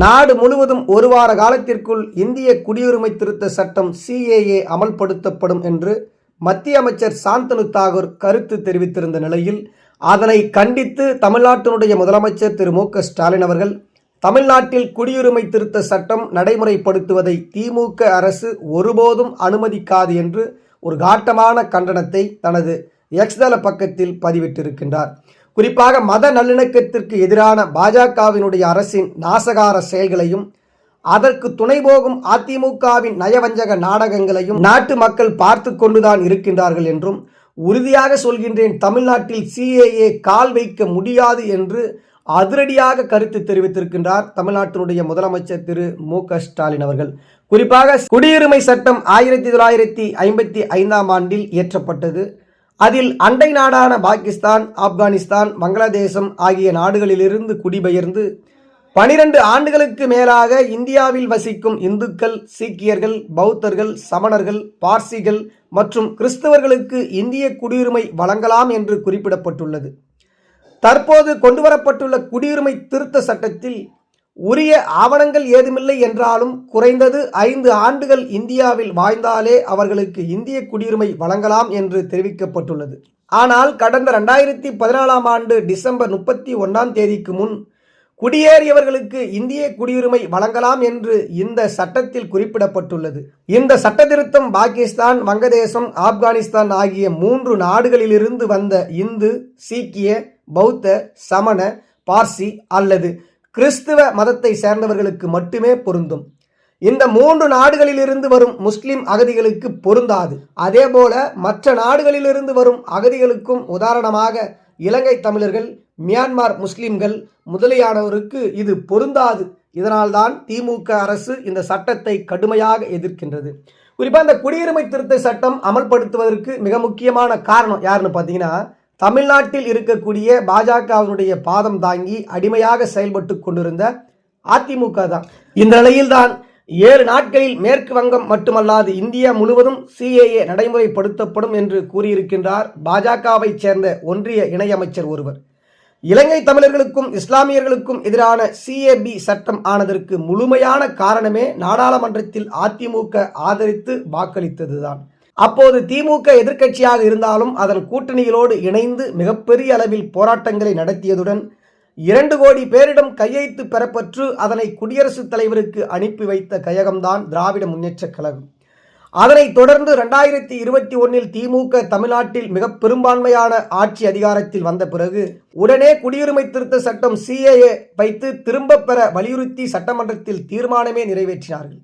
நாடு முழுவதும் ஒரு வார காலத்திற்குள் இந்திய குடியுரிமை திருத்த சட்டம் சிஏஏ அமல்படுத்தப்படும் என்று மத்திய அமைச்சர் சாந்தனு தாகூர் கருத்து தெரிவித்திருந்த நிலையில் அதனை கண்டித்து தமிழ்நாட்டினுடைய முதலமைச்சர் திரு மு க ஸ்டாலின் அவர்கள் தமிழ்நாட்டில் குடியுரிமை திருத்த சட்டம் நடைமுறைப்படுத்துவதை திமுக அரசு ஒருபோதும் அனுமதிக்காது என்று ஒரு காட்டமான கண்டனத்தை தனது எக்ஸ்தல பக்கத்தில் பதிவிட்டிருக்கின்றார். குறிப்பாக மத நல்லிணக்கத்திற்கு எதிரான பாஜகவினுடைய அரசின் நாசகார செயல்களையும் அதற்கு துணை போகும் அதிமுகவின் நயவஞ்சக நாடகங்களையும் நாட்டு மக்கள் பார்த்து கொண்டுதான் இருக்கின்றார்கள் என்றும் உறுதியாக சொல்கின்றேன் தமிழ்நாட்டில் சிஏஏ கால் வைக்க முடியாது என்று அதிரடியாக கருத்து தெரிவித்திருக்கின்றார் தமிழ்நாட்டினுடைய முதலமைச்சர் திரு மு க ஸ்டாலின் அவர்கள். குறிப்பாக குடியுரிமை சட்டம் ஆயிரத்தி தொள்ளாயிரத்தி ஐம்பத்தி ஐந்தாம் ஆண்டில் இயற்றப்பட்டது. அதில் அண்டை நாடான பாகிஸ்தான் ஆப்கானிஸ்தான் வங்களாதேசம் ஆகிய நாடுகளிலிருந்து குடிபெயர்ந்து பனிரெண்டு ஆண்டுகளுக்கு மேலாக இந்தியாவில் வசிக்கும் இந்துக்கள் சீக்கியர்கள் பௌத்தர்கள் சமணர்கள் பார்சிகள் மற்றும் கிறிஸ்தவர்களுக்கு இந்திய குடியுரிமை வழங்கலாம் என்று குறிப்பிடப்பட்டுள்ளது. தற்போது கொண்டுவரப்பட்டுள்ள குடியுரிமை திருத்த சட்டத்தில் உரிய ஆவணங்கள் ஏதுமில்லை என்றாலும் குறைந்தது ஐந்து ஆண்டுகள் இந்தியாவில் வாய்ந்தாலே அவர்களுக்கு இந்திய குடியுரிமை வழங்கலாம் என்று தெரிவிக்கப்பட்டுள்ளது. ஆனால் கடந்த ரெண்டாயிரத்தி பதினாலாம் ஆண்டு டிசம்பர் முப்பத்தி ஒன்றாம் தேதிக்கு முன் குடியேறியவர்களுக்கு இந்திய குடியுரிமை வழங்கலாம் என்று இந்த சட்டத்தில் குறிப்பிடப்பட்டுள்ளது. இந்த சட்டத்திருத்தம் பாகிஸ்தான் வங்கதேசம் ஆப்கானிஸ்தான் ஆகிய மூன்று நாடுகளிலிருந்து வந்த இந்து சீக்கிய பௌத்த சமண பார்சி அல்லது கிறிஸ்துவ மதத்தை சேர்ந்தவர்களுக்கு மட்டுமே பொருந்தும். இந்த மூன்று நாடுகளிலிருந்து வரும் முஸ்லிம் அகதிகளுக்கு பொருந்தாது. அதேபோல மற்ற நாடுகளிலிருந்து வரும் அகதிகளுக்கும் உதாரணமாக இலங்கை தமிழர்கள் மியான்மர் முஸ்லிம்கள் முதலியானவருக்கு இது பொருந்தாது. இதனால்தான் திமுக அரசு இந்த சட்டத்தை கடுமையாக எதிர்க்கின்றது. குறிப்பாக இந்த குடியுரிமை திருத்த சட்டம் அமல்படுத்துவதற்கு மிக முக்கியமான காரணம் யாருன்னு பார்த்தீங்கன்னா தமிழ்நாட்டில் இருக்கக்கூடிய பாஜகவினுடைய பாதம் தாங்கி அடிமையாக செயல்பட்டு கொண்டிருந்த அதிமுக தான். இந்த நிலையில்தான் ஏழு நாட்களில் மேற்கு வங்கம் மட்டுமல்லாது இந்தியா முழுவதும் சிஏஏ நடைமுறைப்படுத்தப்படும் என்று கூறியிருக்கின்றார் பாஜகவைச் சேர்ந்த ஒன்றிய இணையமைச்சர் ஒருவர். இலங்கை தமிழர்களுக்கும் இஸ்லாமியர்களுக்கும் எதிரான சிஏபி சட்டம் ஆனதற்கு முழுமையான காரணமே நாடாளுமன்றத்தில் அதிமுக ஆதரித்து வாக்களித்ததுதான். அப்போது திமுக எதிர்க்கட்சியாக இருந்தாலும் அதன் கூட்டணிகளோடு இணைந்து மிகப்பெரிய அளவில் போராட்டங்களை நடத்தியதுடன் இரண்டு கோடி பேரிடம் கையெழுத்து பெறப்பற்று அதனை குடியரசுத் தலைவருக்கு அனுப்பி வைத்த கழகம்தான் திராவிட முன்னேற்றக் கழகம். அதனைத் தொடர்ந்து ரெண்டாயிரத்தி இருபத்தி ஒன்னில் திமுக தமிழ்நாட்டில் மிக பெரும்பான்மையான ஆட்சி அதிகாரத்தில் வந்த பிறகு உடனே குடியுரிமை திருத்த சட்டம் சிஏஏ வைத்து திரும்பப் பெற வலியுறுத்தி சட்டமன்றத்தில் தீர்மானமே நிறைவேற்றினார்கள்.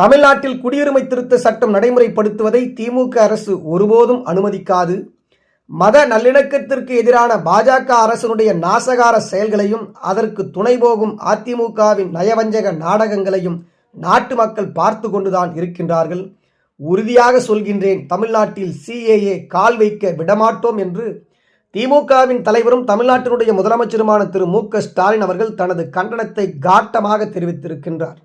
தமிழ்நாட்டில் குடியுரிமை திருத்த சட்டம் நடைமுறைப்படுத்துவதை திமுக அரசு ஒருபோதும் அனுமதிக்காது. மத நல்லிணக்கத்திற்கு எதிரான பாஜக அரசனுடைய நாசகார செயல்களையும் அதற்கு துணை போகும் அதிமுகவின் நயவஞ்சக நாடகங்களையும் நாட்டு மக்கள் பார்த்து கொண்டுதான் இருக்கின்றார்கள். உறுதியாக சொல்கின்றேன் தமிழ்நாட்டில் சிஏஏ கால் வைக்க விடமாட்டோம் என்று திமுகவின் தலைவரும் தமிழ்நாட்டினுடைய முதலமைச்சருமான திரு மு க ஸ்டாலின் அவர்கள் தனது கண்டனத்தை காட்டமாக தெரிவித்திருக்கின்றார்.